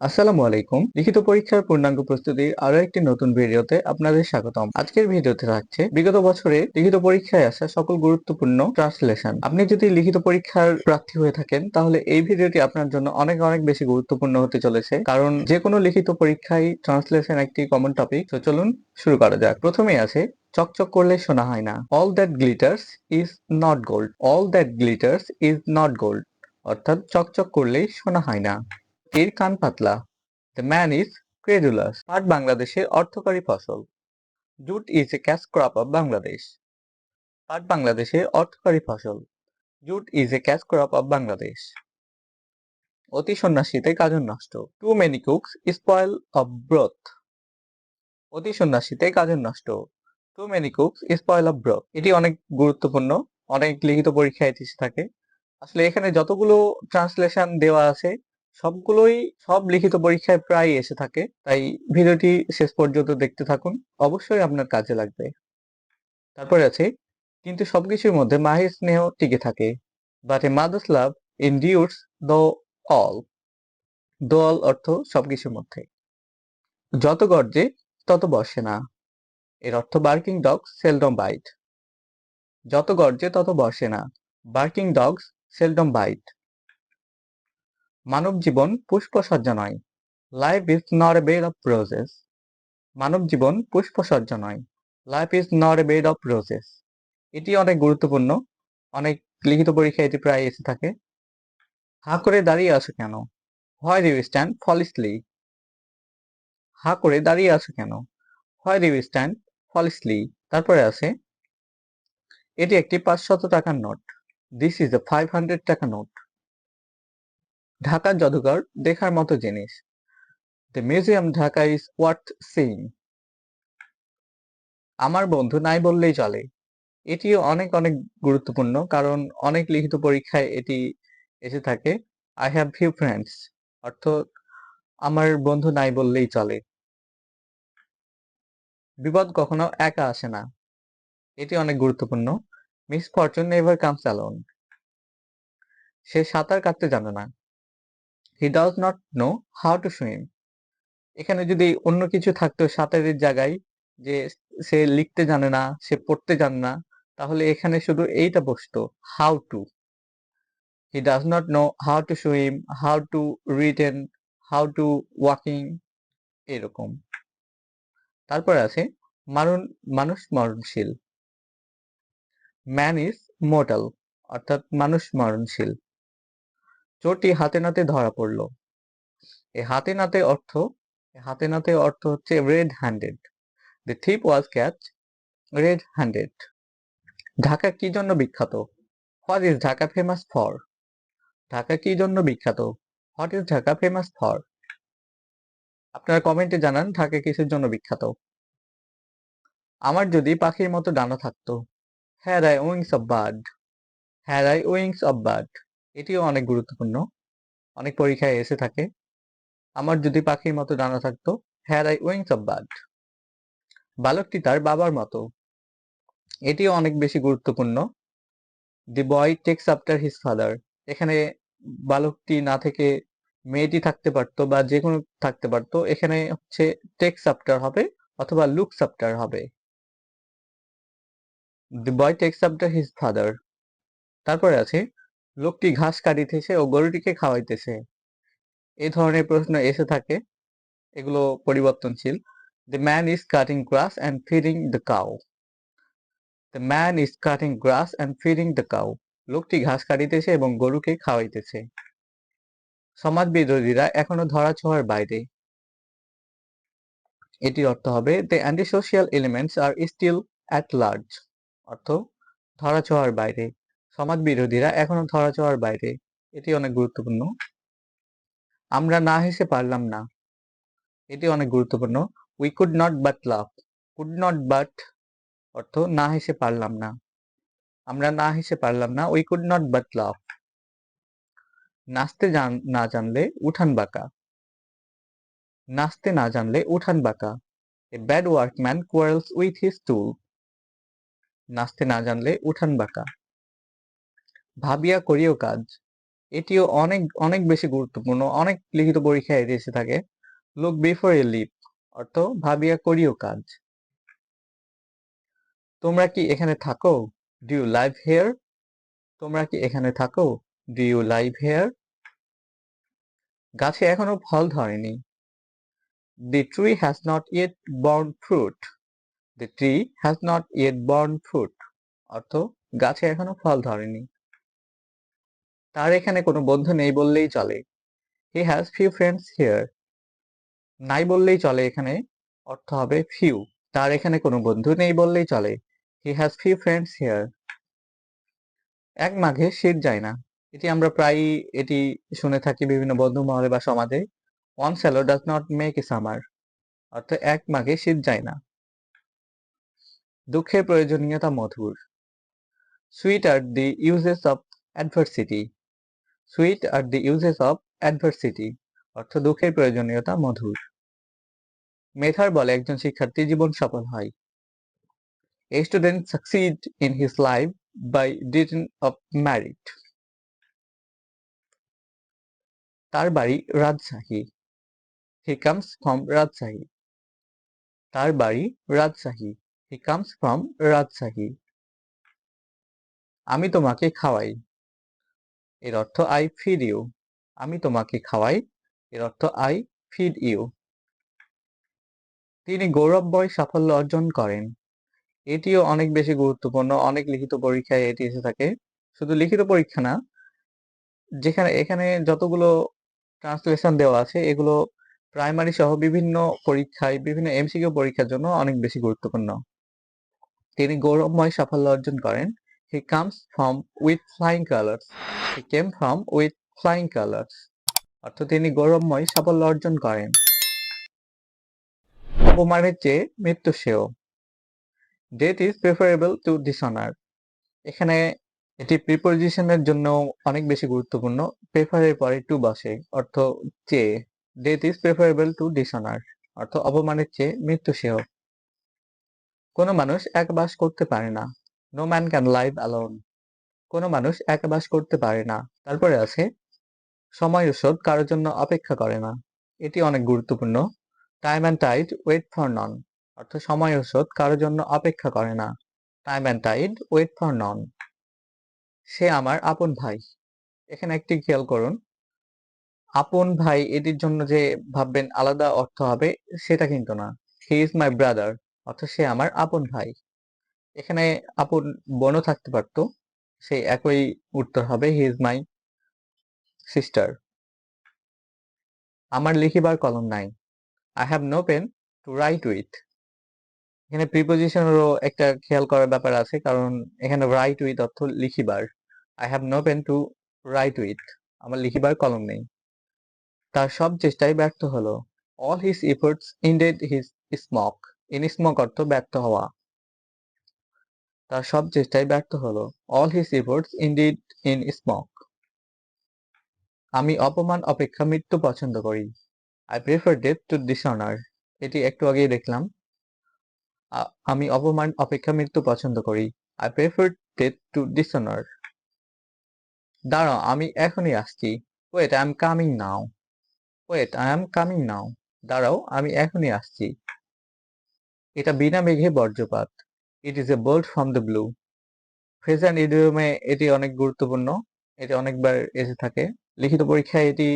আসসালামু আলাইকুম। লিখিত পরীক্ষার পূর্ণাঙ্গ প্রস্তুতির আরও একটি নতুন ভিডিওতে আপনাদের স্বাগতম। আজকের ভিডিওতে থাকছে বিগত বছরে লিখিত পরীক্ষায় আসা সকল গুরুত্বপূর্ণ ট্রান্সলেশন। আপনি যদি লিখিত পরীক্ষার প্রার্থী হয়ে থাকেন, তাহলে এই ভিডিওটি আপনার জন্য অনেক অনেক বেশি গুরুত্বপূর্ণ হতে চলেছে। কারণ যে কোনো লিখিত পরীক্ষায় ট্রান্সলেশন একটি কমন টপিক তো চলুন শুরু করা যাক। প্রথমেই আছে, চকচক করলে শোনা হয় না। All that glitters is not gold all that glitters is not gold অর্থাৎ চকচক করলেই শোনা হয় না। এর কান পাতলা। দ্য ম্যান ইজ ক্রেডুলাস পাট বাংলাদেশের অর্থকারী ফসল। Jute is a cash crop of Bangladesh পাট বাংলাদেশের অর্থকারী ফসল। Jute is a cash crop of Bangladesh অতি সন্ন্যাসীতে কাজল নষ্ট। Too many cooks spoil of broth অতি সন্ন্যাসীতে কাজল নষ্ট। Too many cooks spoil of broth এটি অনেক গুরুত্বপূর্ণ। অনেক লিখিত পরীক্ষায় এসে থাকে। আসলে এখানে যতগুলো ট্রান্সলেশন দেওয়া আছে সবগুলোই সব লিখিত পরীক্ষায় প্রায় এসে থাকে, তাই ভিডিওটি শেষ পর্যন্ত দেখতে থাকুন। অবশ্যই আপনার কাজে লাগবে। তারপরে আছে, কিন্তু সবকিছুর মধ্যে মাহির স্নেহ টিকে থাকে। But a mother's love endures the all the all অর্থ সবকিছুর মধ্যে। যত গর্জে, তত বসে না। এর অর্থ বার্কিং ডগস সেলডম বাইট যত গর্জে, তত বসে না। বার্কিং ডগস সেলডম বাইট মানব জীবন পুষ্পসজ্জা নয়। Life is not a bed of roses মানব জীবন পুষ্পসজ্জা নয়। Life is not a bed of roses এটি অনেক গুরুত্বপূর্ণ, অনেক লিখিত পরীক্ষায় এটি প্রায় এসে থাকে। হা করে দাঁড়িয়ে আছো কেন? হয় ইউ স্ট্যান্ড ফলিসলি হা করে দাঁড়িয়ে আছো কেন? হয় ইউ স্ট্যান্ড ফলিসলি তারপরে আছে, এটি একটি পাঁচশত টাকার note. This is a five hundred taka note. ঢাকার জাদুঘর দেখার মতো জিনিস। The museum Dhaka is worth seeing আমার বন্ধু নাই বললেই চলে। এটিও অনেক অনেক গুরুত্বপূর্ণ, কারণ অনেক লিখিত পরীক্ষায় এটি এসে থাকে। আই হ্যাভ ফিউ ফ্রেন্ডস অর্থ আমার বন্ধু নাই বললেই চলে। বিপদ কখনো একা আসে না। এটি অনেক গুরুত্বপূর্ণ। Misfortune never comes alone সে সাঁতার কাটতে জানে না। He does not know how to swim এখানে যদি অন্য কিছু থাকতো সাঁতারের জায়গায়, যে সে লিখতে জানে না, সে পড়তে জানে না, তাহলে এখানে শুধু এইটা বসতো how to he does not know how to swim how to written how to walking এরকম। তারপরে আছে মারণ মানুষ মরণশীল। ম্যান ইজ মোর্টাল অর্থাৎ মানুষ মরণশীল। চোরটি হাতে নাতে ধরা পড়ল। এই হাতে নাতে অর্থ হাতে নাতে অর্থ হচ্ছে red handed the thief was catch red handed Dhaka কি জন্য বিখ্যাত? What is Dhaka famous for Dhaka কি জন্য বিখ্যাত? What is Dhaka famous for আপনারা কমেন্টে জানান ঢাকা কিসের জন্য বিখ্যাত। আমার যদি পাখির মতো ডানা থাকতো। Her I wings of bird her I wings of bird এটিও অনেক গুরুত্বপূর্ণ। অনেক পরীক্ষায় এসে থাকে। আমার যদি পাখির মতো ডানা থাকতো হ্যার আই উইংস অফ বার্ড। বালকটি তার বাবার মতো। এটিও অনেক বেশি গুরুত্বপূর্ণ। The boy takes after his father. এখানে বালকটি না থেকে মেয়েটি থাকতে পারতো বা যে কোনো থাকতে পারতো। এখানে হচ্ছে টেক্স আফটার হবে অথবা লুকস আফটার হবে। The boy takes after his father. তারপরে আছে লোকটি ঘাস কাটিতেছে ও গরুটিকে খাওয়াইতেছে। এই ধরনের প্রশ্ন এসে থাকে। এগুলো পরিবর্তনশীল। The man is cutting grass and feeding the cow the man is cutting grass and feeding the cow লোকটি ঘাস কাটিতেছে এবং গরুকে খাওয়াইতেছে। সমাজ বিরোধীরা এখনও ধরা ছোঁয়ার বাইরে। এটির অর্থ হবে the anti social elements are still at large অর্থ ধরা ছোঁয়ার বাইরে। সমাজ বিরোধীরা এখনও ধরা ছোঁয়ার বাইরে। এটি অনেক গুরুত্বপূর্ণ। আমরা না হেসে পারলাম না। এটি অনেক গুরুত্বপূর্ণ। We could not but laugh could not but অর্থ না হেসে পারলাম না। আমরা না হেসে পারলাম না। We could not but laugh নাচতে জান- না জানলে উঠান বাঁকা। নাচতে না জানলে উঠান বাঁকা। A bad workman quarrels with his tool নাচতে না জানলে উঠান বাঁকা। ভাবিয়া করিও কাজ। এটিও অনেক অনেক বেশি গুরুত্বপূর্ণ। অনেক লিখিত পরীক্ষায় এটি এসে থাকে। লুক বিফোর এ লিপ অর্থ ভাবিয়া করিও কাজ। তোমরা কি এখানে থাকো? ডু ইউ লাইভ হেয়ার তোমরা কি এখানে থাকো? ডু ইউ লাইভ হেয়ার গাছে এখনও ফল ধরেনি। The tree has not yet born fruit the tree has not yet born fruit অর্থ গাছে এখনও ফল ধরেনি। তার এখানে কোনো বন্ধু নেই বললেই চলে। He has few friends here নাই বললেই চলে এখানে, অর্থ হবে ফিউ তার এখানে কোনো বন্ধু নেই বললেই চলে। He has few friends here এক মাঘে শীত যায় না। এটি আমরা প্রায়ই এটি শুনে থাকি বিভিন্ন বন্ধু মহলে বা সমাজে। One swallow does not make a summer অর্থাৎ এক মাঘে শীত যায় না। দুঃখের প্রয়োজনীয়তা মধুর। Sweet are the uses of adversity sweet are the uses of adversity, অর্থ দুঃখের প্রয়োজনীয়তা মধুর। মেধার বলে একজন শিক্ষার্থী জীবন সফল হয়। A student succeed in his life by reason of merit. তার বাড়ি Rajshahi. He comes from Rajshahi. তার বাড়ি Rajshahi. He comes from Rajshahi. আমি তোমাকে খাওয়াই। এর অর্থ আই ফিড ইউ আমি তোমাকে খাওয়াই, এর অর্থ আই ফিড ইউ তিনি গৌরবময় সাফল্য অর্জন করেন। এটিও অনেক বেশি গুরুত্বপূর্ণ, অনেক লিখিত পরীক্ষায় এটি এসে থাকে। শুধু লিখিত পরীক্ষা না, যেখানে, এখানে যতগুলো ট্রান্সলেশন দেওয়া আছে, এগুলো প্রাইমারি সহ বিভিন্ন পরীক্ষায়, বিভিন্ন এমসিকিউ পরীক্ষার জন্য অনেক বেশি গুরুত্বপূর্ণ। তিনি গৌরবময় সাফল্য অর্জন করেন। He comes from with flying colours he came from with flying colours অর্থাৎ তিনি গৌরবময়, সাফল্য অর্জন করেন। অপমানের চেয়ে মৃত্যু সেও। Death is preferable to dishonour এখানে এটি প্রিপোজিশনের জন্য অনেক বেশি গুরুত্বপূর্ণ। প্রেফারের পরে টু বসে। অর্থ চেয়ে। Death is preferable to dishonour অর্থ অপমানের চেয়ে মৃত্যু সেও। কোনো মানুষ এক বাস করতে পারে না। No man can live alone কোনো মানুষ একা বাস করতে পারে না। তারপরে আছে, সময় ওষুধ কারোর জন্য অপেক্ষা করে না। এটি অনেক গুরুত্বপূর্ণ। Time and tide wait for none অর্থাৎ সময় ওষুধ কারোর জন্য অপেক্ষা করে না। Time and tide wait for none সে আমার আপন ভাই। এখানে একটি খেয়াল করুন। আপন ভাই এটির জন্য যে ভাববেন আলাদা অর্থ হবে, সেটা কিন্তু না। হি ইজ মাই ব্রাদার অর্থাৎ সে আমার আপন ভাই। এখানে আপন বোনও থাকতে পারতো। সেই একই উত্তর হবে হি ইজ মাই সিস্টার আমার লিখিবার কলম নাই। I have no pen to write with এখানে প্রিপোজিশনেরও একটা খেয়াল করার ব্যাপার আছে, কারণ এখানে রাইট উইথ অর্থ লিখিবার। I have no pen to write with আমার লিখিবার কলম নেই। তার সব চেষ্টাই ব্যর্থ হলো। All his efforts ended his smoke in smoke অর্থ ব্যর্থ হওয়া। তার সব চেষ্টাই ব্যর্থ হলো। All his efforts ended in smoke আমি অপমান, অপেক্ষা, মৃত্যু পছন্দ করি। I prefer death to dishonour এটি একটু আগেই দেখলাম। আমি অপমান, অপেক্ষা, মৃত্যু পছন্দ করি। I prefer death to dishonour দাঁড়াও, আমি এখনই আসছি। Wait I am coming now wait I am coming now দাঁড়াও, আমি এখনই আসছি। এটা বিনা মেঘে বজ্রপাত। It is a bolt from the blue ফ্রেজান ইডিয়মে এটি অনেক গুরুত্বপূর্ণ, এটি অনেকবার এসে থাকে। লিখিত পরীক্ষায় এটি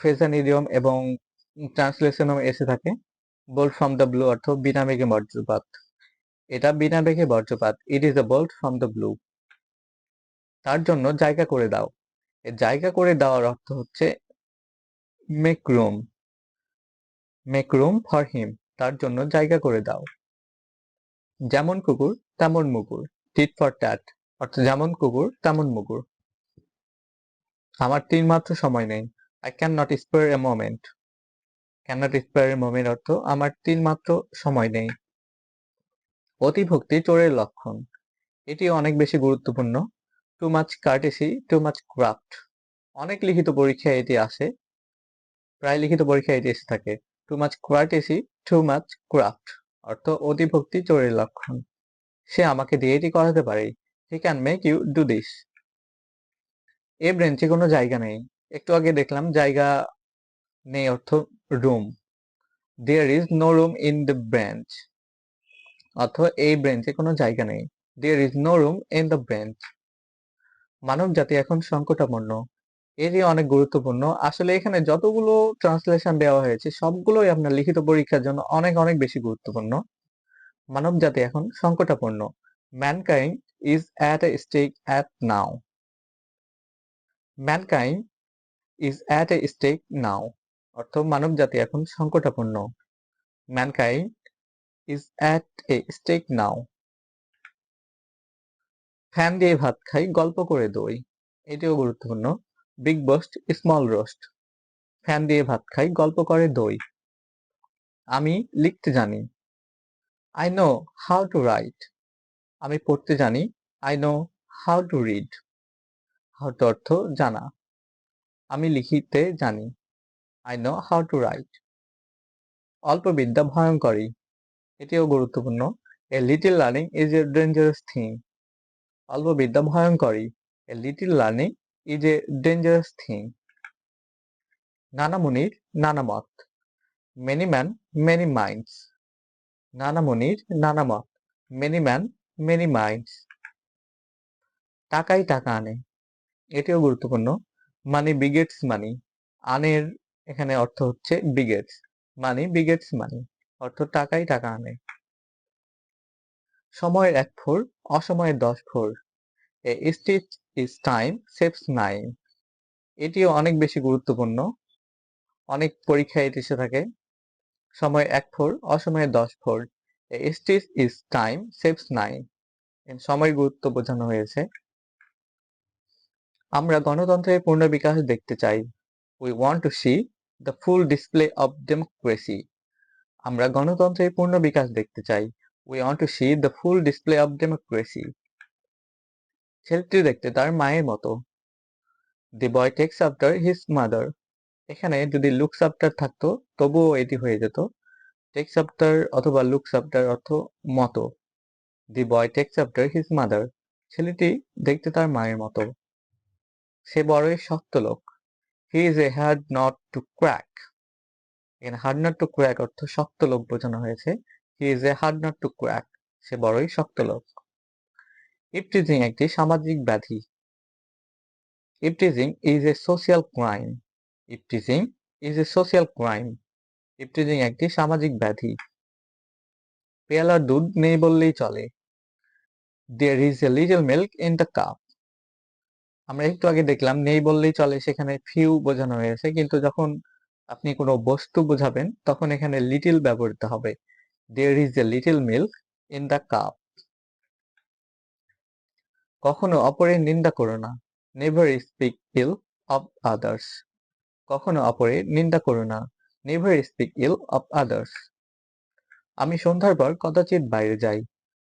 ফ্রেজান ইডিয়ম এবং ট্রান্সলেশনও এসে থাকে। বোল্ট ফ্রম দ্য ব্লু অর্থ বিনা মেঘে বজ্রপাত। এটা বিনা বেগে বজ্রপাত। It is a bolt from the blue তার জন্য জায়গা করে দাও। জায়গা করে দেওয়ার অর্থ হচ্ছে make room make room for him তার জন্য জায়গা করে দাও। যেমন কুকুর, তেমন মুকুর। টিট ফর ট্যাট অর্থাৎ যেমন কুকুর, তেমন মুকুর। আমার তিন মাত্র সময় নেই। I can not spare a moment can not spare a moment অর্থ আমার তিন মাত্র সময় নেই। অতিভক্তি চোরের লক্ষণ। এটি অনেক বেশি গুরুত্বপূর্ণ। Too much courtesy too much craft অনেক লিখিত পরীক্ষায় এটি আসে। প্রায় লিখিত পরীক্ষায় এটি এসে থাকে। Too much courtesy too much craft অর্থ অতিভক্তি চোরের লক্ষণ। সে আমাকে দিয়ে এটি করাতে পারে। He can make you do this এ ব্রেঞ্চে কোনো জায়গা নেই। একটু আগে দেখলাম, জায়গা নেই অর্থ room there is no room in the bench অর্থ এই ব্রেঞ্চে কোনো জায়গা নেই। There is no room in the bench মানব জাতি এখন সংকটাপন্ন। এটি অনেক গুরুত্বপূর্ণ। আসলে এখানে যতগুলো ট্রান্সলেশন দেওয়া হয়েছে, সবগুলোই আপনার লিখিত পরীক্ষার জন্য অনেক অনেক বেশি গুরুত্বপূর্ণ। মানব জাতি এখন সংকটাপূর্ণ mankind is at a stake at now mankind is at a stake now অর্থ মানব জাতি এখন সংকটাপূর্ণ mankind is at a stake now fan দিয়ে ভাত খাই, গল্প করে দই। এটিও গুরুত্বপূর্ণ। বিগ বস্ট স্মল রোস্ট ফ্যান দিয়ে ভাত খাই, গল্প করে দই। আমি লিখতে জানি। I know how to write আমি পড়তে জানি। I know how to read how to অর্থ জানা। আমি লিখিতে জানি। I know how to write অল্প বিদ্যা ভয়ঙ্করী এটিও গুরুত্বপূর্ণ। A little learning is a dangerous thing অল্প বিদ্যা ভয়ঙ্করী a little learning is a dangerous thing নানা মুনির নানা মত মেনি ম্যান মেনি মাইন্ডস নানা মুনির নানা মত মেনি ম্যান মেনি মাইন্ডস টাকাই টাকা আনে এটিও গুরুত্বপূর্ণ মানি বিগেটস মানি আনের এখানে অর্থ হচ্ছে বিগেটস মানি বিগেটস মানি অর্থ টাকাই টাকা আনে সময়ের এক ফোর অসময়ের দশ four a stitch is time saves nine এটিও অনেক বেশি গুরুত্বপূর্ণ। অনেক পরীক্ষায় এটি এসে থাকে। সময় এক ফোর, অসময়ে দশ four. A stitch is time saves nine সময় গুরুত্ব বোঝানো হয়েছে। আমরা গণতন্ত্রের পূর্ণ বিকাশ দেখতে চাই। We want to see the full display of democracy আমরা গণতন্ত্রের পূর্ণ বিকাশ দেখতে চাই। We want to see the full display of democracy ছেলেটি দেখতে তার মায়ের মতো। The boy takes after his mother এখানে যদি লুকস আফটার থাকতো, তবুও এটি হয়ে যেত। টেক্স আফটার অথবা লুকস আফটার অর্থ মতো। The boy takes after his mother ছেলেটি দেখতে তার মায়ের মতো। সে বড়ই শক্ত লোক। He is a hard nut to crack এখানে হার্ড নট টু ক্র্যাক অর্থ শক্ত লোক বোঝানো হয়েছে। He is a hard nut to crack সে বড়ই শক্ত লোক। ইপটিজিং একটি সামাজিক ব্যাধি। Eve teasing is a social crime eve teasing is a social crime eve teasing একটি সামাজিক ব্যাধি। পেয়ালার দুধ নেই বললেই চলে। There is a little milk in the cup আমরা একটু আগে দেখলাম, নেই বললেই চলে, সেখানে ফিউ বোঝানো হয়েছে। কিন্তু যখন আপনি কোনো বস্তু বোঝাবেন, তখন এখানে লিটিল ব্যবহৃত হবে। There is a little milk in the cup কখনো অপরের নিন্দা করো না। Never speak ill of others কখনো অপরের নিন্দা করো না। Never speak ill of others আমি সন্ধ্যার পর কদাচিৎ বাইরে যাই।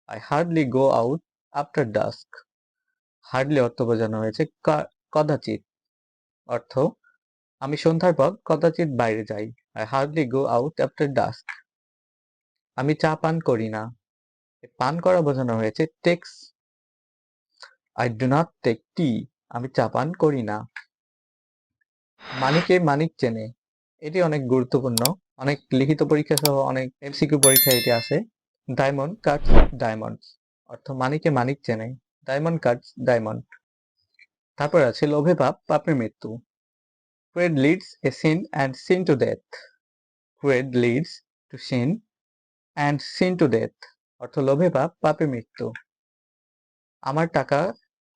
I hardly go out after dusk hardly অর্থ বোঝানো হয়েছে কদাচিৎ। অর্থ, আমি সন্ধ্যার পর কদাচিৎ বাইরে যাই। I hardly go out after dusk আমি চা পান করি না। পান করা বোঝানো হয়েছে takes I do not take tea আমি চা পান করি না। মানিকে মানিক চেনে। এটি অনেক গুরুত্বপূর্ণ। অনেক লিখিত পরীক্ষা সহ অনেক এমসিকিউ পরীক্ষা এটি আছে ডায়মন্ড কাটস ডায়মন্ড অর্থ মানিকে মানিক চেনে। ডায়মন্ড কাটস ডায়মন্ড তারপর আছে লোভে পাপ, পাপের মৃত্যু। Greed leads a sin and sin to death greed leads to sin and sin to death অর্থ লোভে পাপ পাপে মৃত্যু। আমার টাকা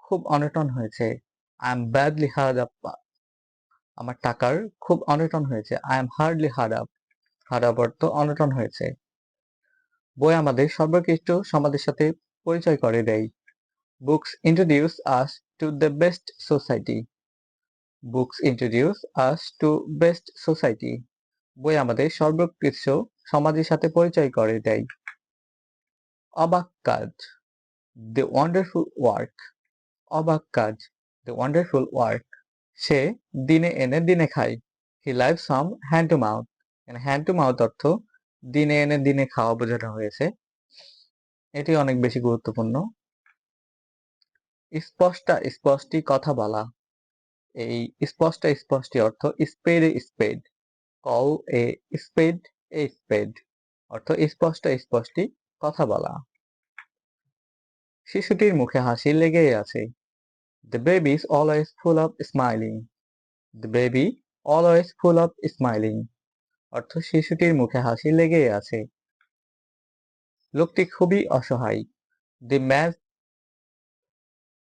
খুব অনটন হয়েছে। I am badly hard up আমার টাকার খুব অনটন হয়েছে। I am hardly hard up hard up অর্থ অনটন হয়েছে। বই আমাদের সর্বকৃষ্ট সমাজের সাথে পরিচয় করে দেয়। Books introduce us to the best society books introduce us to best society বই আমাদের সর্বকৃষ্ট সমাজের সাথে পরিচয় করে দেয়। অবাক কাজ। দ্য ওয়ান্ডারফুল ওয়ার্ক অবাক কাজ। দ্য ওয়ান্ডারফুল ওয়ার্ক সে দিনে এনে দিনে খায়। He live some hand to mouth hand to mouth অর্থ দিনে এনে দিনে খাওয়া বোঝানো হয়েছে। এটি অনেক বেশি গুরুত্বপূর্ণ। স্পষ্টা, স্পষ্টি কথা বলা। এই স্পষ্ট, স্পষ্টি অর্থ স্পেড এ স্পেড। কল এ স্পেড এ স্পেড। অর্থ স্পষ্ট, স্পষ্টি কথা বলা। শিশুটির মুখে হাসি লেগেই আছে। The baby is always full of smiling the baby always full of smiling অর্থ শিশুটির মুখে হাসি লেগেই আছে। লোকটি খুবই অসহায়। The man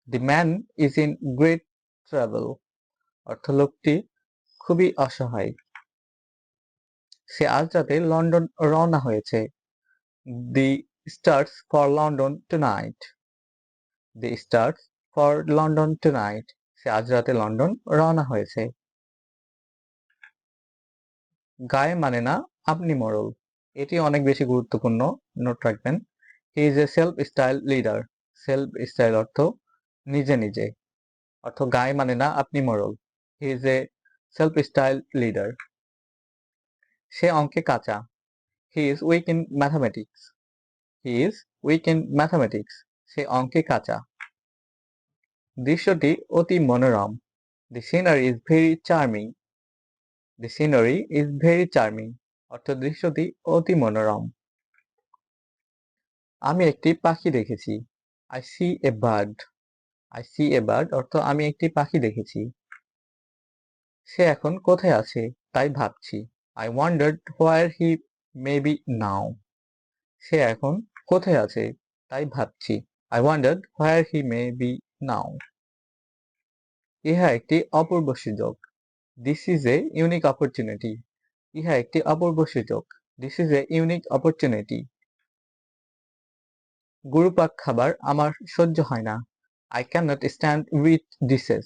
the man is in great travel অর্থ লোকটি খুবই অসহায়। সে আজ রাতে লন্ডন রওনা হয়েছে। The starts for London tonight the starts for London tonight সে আজ রাতে লন্ডন রওনা হয়েছে। গায়ে মানে না, আপনি মরল। এটি অনেক বেশি গুরুত্বপূর্ণ নোট রাখবেন। He is a self style leader self style অর্থ নিজে নিজে। অর্থ গায়ে মানে না, আপনি মরল। He is a self style leader সে অঙ্কে কাঁচা। He is weak in mathematics he is weak in mathematics সে অঙ্কে কাঁচা। দৃশ্যটি অতি মনোরম। The scenery is very charming the scenery is very charming অর্থ দৃশ্যটি অতি মনোরম। আমি একটি পাখি দেখেছি। I see a bird I see a bird অর্থ আমি একটি পাখি দেখেছি। সে এখন কোথায় আছে তাই ভাবছি। I wondered where he may be now সে এখন কোথায় আছে তাই ভাবছি। I wondered where he may be now ইহা একটি অপূর্ব সুযোগ। This is a unique opportunity ইহা একটি অপূর্ব সুযোগ। This is a unique opportunity গুরুপাক খাবার আমার সহ্য হয় না। I can not stand with dishes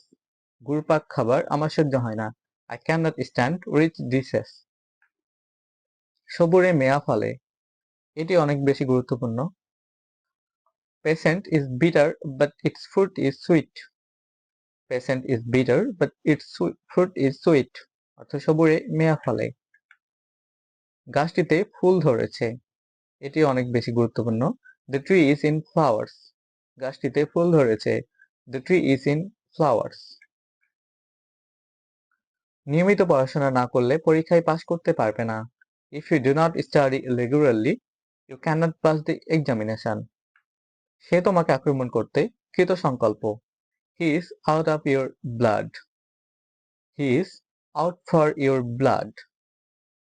গুরুপাক খাবার আমার সহ্য হয় না। I can not stand with dishes সবুরে মেয়া ফলে। এটি অনেক বেশি গুরুত্বপূর্ণ। Patient is bitter but its fruit is sweet patient is bitter but its fruit is sweet অর্থ সবুরে মেয়া ফলে। গাছটিতে ফুল ধরেছে। এটি অনেক বেশি গুরুত্বপূর্ণ। The tree is in flowers গাছটিতে ফুল ধরেছে। The tree is in flowers নিয়মিত পড়াশোনা না করলে পরীক্ষায় পাশ করতে পারবে না। If you do not study regularly you can not pass the examination সে তোমাকে আক্রমণ করতে কৃত সংকল্প he is out of your blood he is out for your blood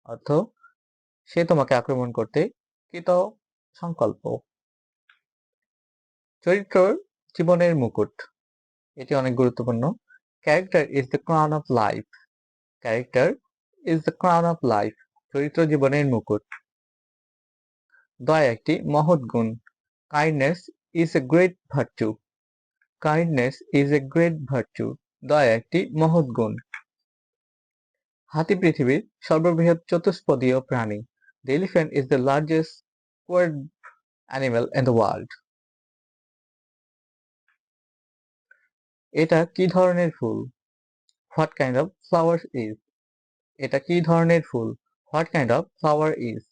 অর্থ, সে তোমাকে আক্রমণ করতে কৃত সংকল্প চরিত্র, জীবনের মুকুট। এটি অনেক গুরুত্বপূর্ণ। Character is the crown of life character is the crown of life চরিত্র, জীবনের মুকুট। দয়া একটি মহৎ গুণ। Kindness is a great virtue kindness is a great virtue দয়া একটি মহৎ গুণ. হাতি পৃথিবীর সর্ববৃহৎ চতুষ্পদীয় প্রাণী. The elephant is the largest quad animal in the world এটা কি ধরনের ফুল? What kind of flower is এটা কি ধরনের ফুল? What kind of flower is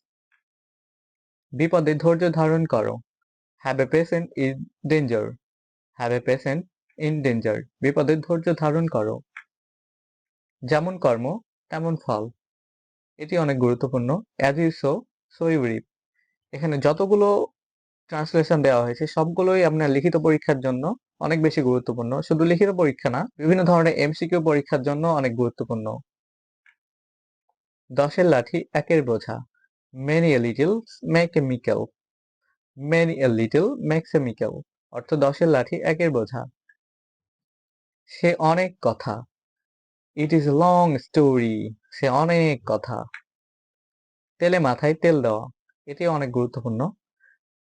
বিপদে ধৈর্য ধারণ করো। Have a patient in danger have a patient in danger বিপদে ধৈর্য ধারণ করো। যেমন কর্ম, তেমন ফল। এটি অনেক গুরুত্বপূর্ণ। As you sow so you reap এখানে যতগুলো ট্রান্সলেশন দেওয়া হয়েছে, সবগুলোই আপনার লিখিত পরীক্ষার জন্য অনেক বেশি গুরুত্বপূর্ণ। শুধু লিখিত পরীক্ষা না, বিভিন্ন ধরনের এমসিকিউ পরীক্ষার জন্য অনেক গুরুত্বপূর্ণ। দশের লাঠি একের বোঝা। Many a little make a mickle many a little makes অর্থ দশের লাঠি একের বোঝা। সে অনেক কথা। ইট ইজ লং স্টোরি সে অনেক কথা। তেলে মাথায় তেল দেওয়া। এটি অনেক গুরুত্বপূর্ণ।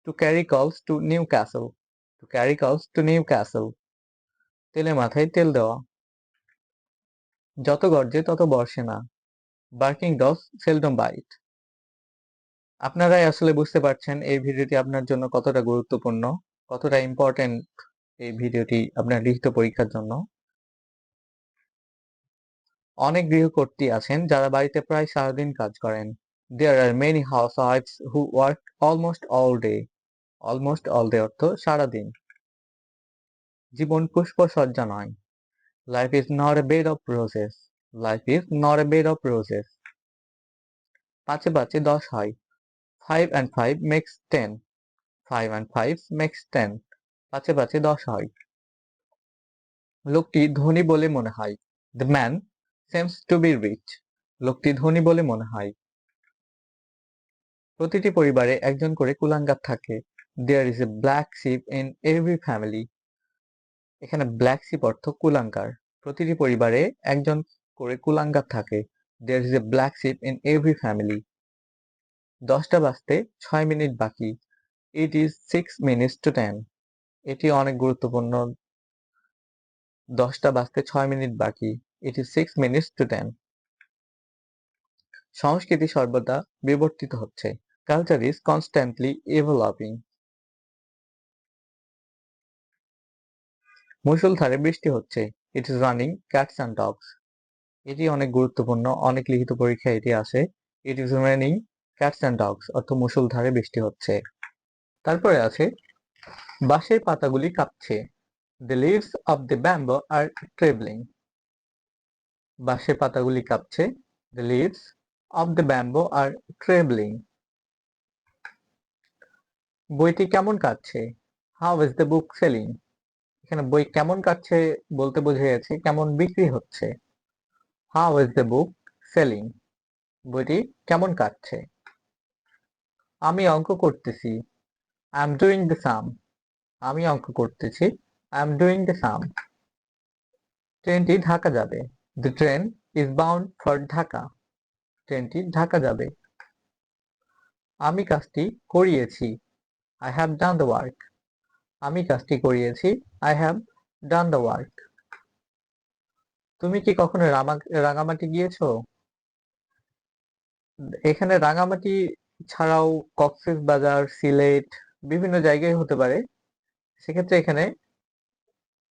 To carry coals to Newcastle to carry coals to Newcastle তেলে মাথায় তেল দেওয়া। যত গর্জে তত বর্ষে না। বার্কিং ডগস সেলডম বাইট আপনারাই আসলে বুঝতে পারছেন এই ভিডিওটি আপনার জন্য কতটা গুরুত্বপূর্ণ, কতটা ইম্পর্টেন্ট এই ভিডিওটি আপনার লিখিত পরীক্ষার জন্য। অনেক গৃহকর্ত্রী আছেন যারা বাড়িতে প্রায় সারাদিন কাজ করেন। দেয়ার আর মেনি হাউস wife's who work almost all day almost all day অর্থ সারাদিন। জীবন পুষ্প সজ্জা নয়। Life is not a bed of roses life is not a bed of roses পাঁচে পাঁচে দশ হয়। Five and five makes ten five and five makes ten পাঁচে পাঁচে দশ হয়। লোকটি ধনী বলে মনে হয়। The man seems to be rich লোকটি ধনী বলে মনে হয়। প্রতিটি পরিবারে একজন করে কুলাঙ্গার থাকে। There is a black sheep in every family এখানে ব্ল্যাক শিপ অর্থ কুলাঙ্গার। প্রতিটি পরিবারে একজন করে কুলাঙ্গার থাকে। There is a black sheep in every family দশটা বাজতে ছয় মিনিট বাকি। It is six minutes to ten এটি অনেক গুরুত্বপূর্ণ। দশটা বাজতে ছয় মিনিট বাকি। It is six minutes to ten সংস্কৃতি সর্বদা বিবর্তিত হচ্ছে। কালচার ইজ কনস্ট্যান্টলি এভলপিং মুষলধারে বৃষ্টি হচ্ছে। It is raining cats and dogs এটি অনেক গুরুত্বপূর্ণ। অনেক লিখিত পরীক্ষা এটি আসে। It is raining cats and dogs অর্থ মুষলধারে বৃষ্টি হচ্ছে। তারপরে আছে, বাঁশের পাতাগুলি কাঁপছে। The leaves of the bamboo are ট্রেভলিং বাঁশের পাতাগুলি কাঁপছে। The leaves of the bamboo are ট্রেভলিং বইটি কেমন কাটছে? How is the book selling এখানে বই কেমন কাটছে বলতে বোঝা যাচ্ছে, কেমন বিক্রি হচ্ছে। How is the book selling বইটি কেমন কাটছে? আমি অঙ্ক করতেছি। I am doing the sum আমি অঙ্ক করতেছি। I am doing the sum ট্রেনটি ঢাকা যাবে। The train is bound for Dhaka ট্রেনটি ঢাকা যাবে। আমি কাজটি করিয়েছি। I have done the work আমি কাজটি করিয়েছি। I have done the work তুমি কি কখনো রাঙামাটি গিয়েছো? এখানে রাঙামাটি ছাড়াও কক্সেস বাজার, সিলেট, বিভিন্ন জায়গায় হতে পারে। সেক্ষেত্রে এখানে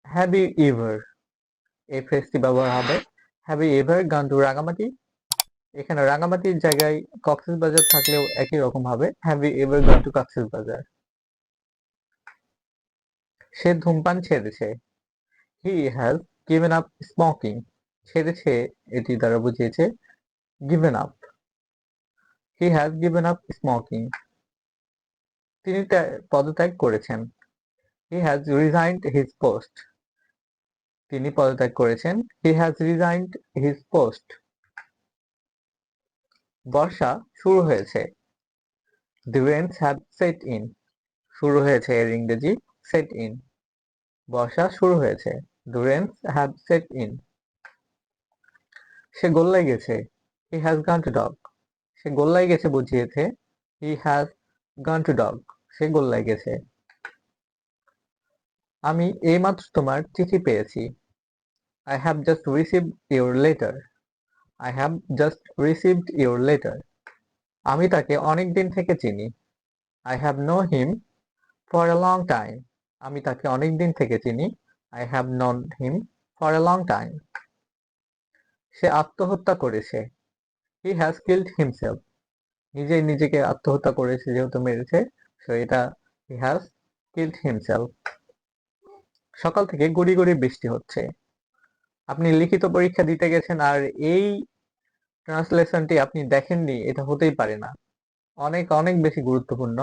হ্যাভ ইউ এভার এই ফ্রেজটি ব্যবহার হবে। Have you ever gone to Rangamati. এখানে রাঙামাটির জায়গায় কক্সেস বাজার থাকলেও একই রকম হবে। Have you ever gone to Cox's Bazar. সে ধূমপান ছেড়েছে। He has given up smoking ছেড়েছে, এটি দ্বারা বুঝিয়েছে। Given up he has given up smoking তিনি পদত্যাগ করেছেন। He has resigned his post তিনি পদত্যাগ করেছেন। He has resigned his post বর্ষা শুরু হয়েছে। The rains have set in শুরু হয়েছে, এর ইংরেজি সেট ইন বর্ষা শুরু হয়েছে। The rains have set in সে গোল্লায় গেছে। He has gone to dog সে গোল্লায় গেছে বুঝিয়েছে। He has gone to dog সে গোল্লায় গেছে। আমি এইমাত্র তোমার চিঠি পেয়েছি। I have just received your letter I have just received your letter আমি তাকে অনেক দিন থেকে চিনি। I have known him for a long time আমি তাকে অনেক দিন থেকে চিনি। I have known him for a long time সে আত্মহত্যা করেছে। হি হ্যাজ কিল্ড হিমসেলফ নিজেই নিজেকে আত্মহত্যা করেছে যেহেতু মেরেছে সো এটা হি হ্যাজ কিল্ড হিমসেলফ সকাল থেকে গুড়ি গুড়ি বৃষ্টি হচ্ছে। আপনি লিখিত পরীক্ষা দিতে গেছেন আর এই ট্রান্সলেশনটি আপনি দেখেননি, এটা হতেই পারে না। অনেক অনেক বেশি গুরুত্বপূর্ণ।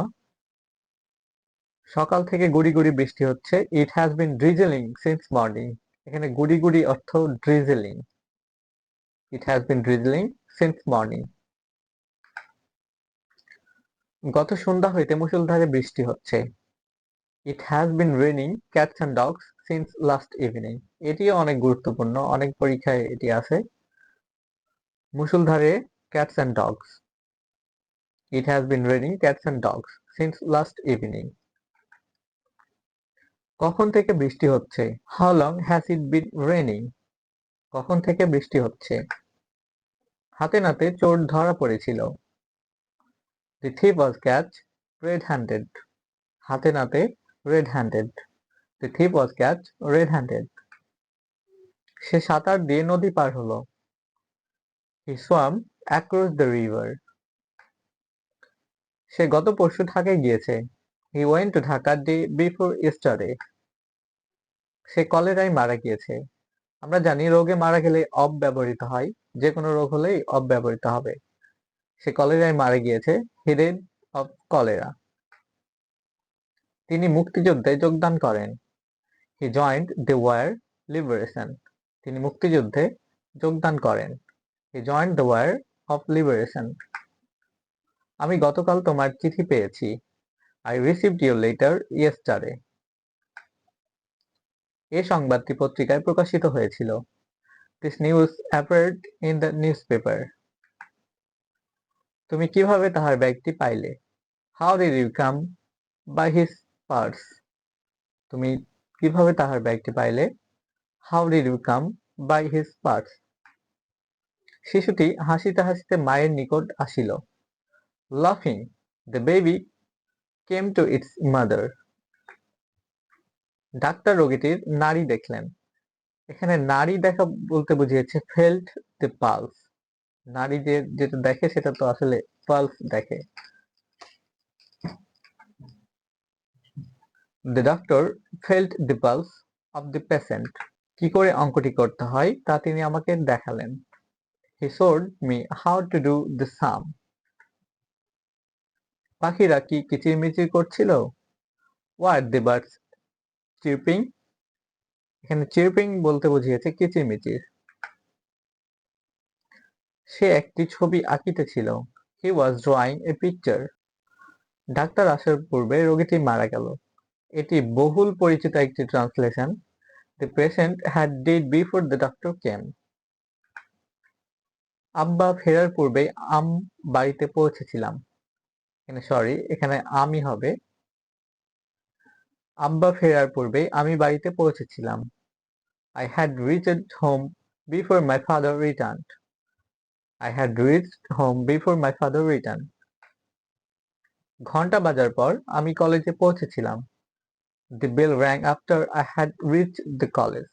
সকাল থেকে গুড়ি গুড়ি বৃষ্টি হচ্ছে। It has been drizzling since morning এখানে গুড়ি গুড়ি অর্থ drizzling it has been drizzling since morning গত সন্ধ্যা হইতে মুসলধারে বৃষ্টি হচ্ছে। It has been raining cats and dogs since last evening এটিও অনেক গুরুত্বপূর্ণ, অনেক পরীক্ষায় এটি আছে। মুসলধারে cats and dogs it has been raining cats and dogs since last evening কখন থেকে বৃষ্টি হচ্ছে? How long has it been raining কখন থেকে বৃষ্টি হচ্ছে? হাতে নাতে চোর ধরা পড়েছিল। The thief was catch red handed হাতে নাতে red handed the thief was catch red handed সে সাঁতার দিয়ে নদী পার হলো। He swam across the river সে গত পরশু ঢাকায় গিয়েছে। He went to Dhaka day before yesterday সে কলেরায় মারা গিয়েছে। আমরা জানি রোগে মারা গেলে অব ব্যবহৃত হয় যে কোনো রোগ হলেই অব ব্যবহৃত হবে। সে কলেরায় মারা গিয়েছে হিডেড অব কলেরা তিনি মুক্তিযুদ্ধে যোগদান করেন। He joined the war liberation তিনি মুক্তিযুদ্ধে যোগদান করেন। He joined the war of liberation আমি গতকাল তোমার চিঠি পেয়েছি। I received your letter yesterday এ সংবাদটি পত্রিকায় প্রকাশিত হয়েছিল। This news appeared in the newspaper তুমি কীভাবে তাহার ব্যাগটি পাইলে? How did you come by his purse তুমি কীভাবে তাহার ব্যাগটি পাইলে? How did you come by his purse শিশুটি হাসিতে হাসিতে মায়ের নিকট আসিল। লাফিং the baby came to its mother doctor রোগীটির নাড়ি দেখলেন। এখানে নাড়ি দেখা বলতে বুঝিয়েছে ফেল্ট দ্য পালস নাড়ি যে, যেটা দেখে সেটা তো আসলে পালস দেখে। The doctor felt the pulse of the patient কি করে অঙ্কটি করতে হয় তা তিনি আমাকে দেখালেন। He showed me how to do the sum পাখিরা কি কিচিরমিচির করছিল? ওয়ার দ্য বার্ডস চিরপিং এখানে চিরপিং বলতে বুঝিয়েছে কিচিরমিচির। সে একটি ছবি আঁকিতেছিল he was drawing a picture doctor আসার পূর্বে রোগীটি মারা গেল। এটি বহুল পরিচিত একটি translation. The patient had died before the doctor came আব্বা ফেরার পূর্বে আম বাড়িতে পৌঁছেছিলাম। এখানে সরি এখানে আমি হবে। আব্বা ফেরার পূর্বে আমি বাড়িতে পৌঁছেছিলাম। I had reached home before my father return I had reached home before my father return ঘণ্টা বাজার পর আমি কলেজে পৌঁছেছিলাম। The bell rang after I had reach the college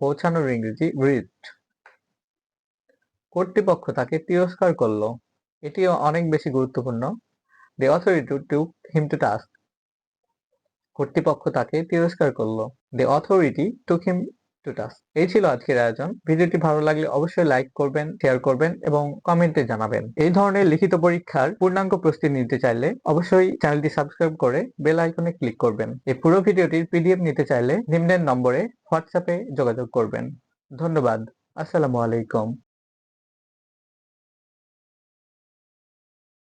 পৌঁছানোর ইংরেজি রিচড কর্তৃপক্ষ তাকে তিরস্কার করল। এটিও অনেক বেশি গুরুত্বপূর্ণ। The authority took him to task কর্তৃপক্ষ তাকে তিরস্কার করল। দি অথরিটি টুক হিম টু টাস এই ছিল আজকের আয়োজন। ভিডিওটি ভালো লাগলে অবশ্যই লাইক করবেন শেয়ার করবেন এবং কমেন্টে জানাবেন। এই ধরনের লিখিত পরীক্ষার পূর্ণাঙ্গ প্রস্তুতি নিতে চাইলে অবশ্যই চ্যানেলটি সাবস্ক্রাইব করে বেল আইকনে ক্লিক করবেন। এই পুরো ভিডিওটির পিডিএফ নিতে চাইলে নিম্নের নম্বরে হোয়াটসঅ্যাপে যোগাযোগ করবেন। ধন্যবাদ। আসসালামু আলাইকুম।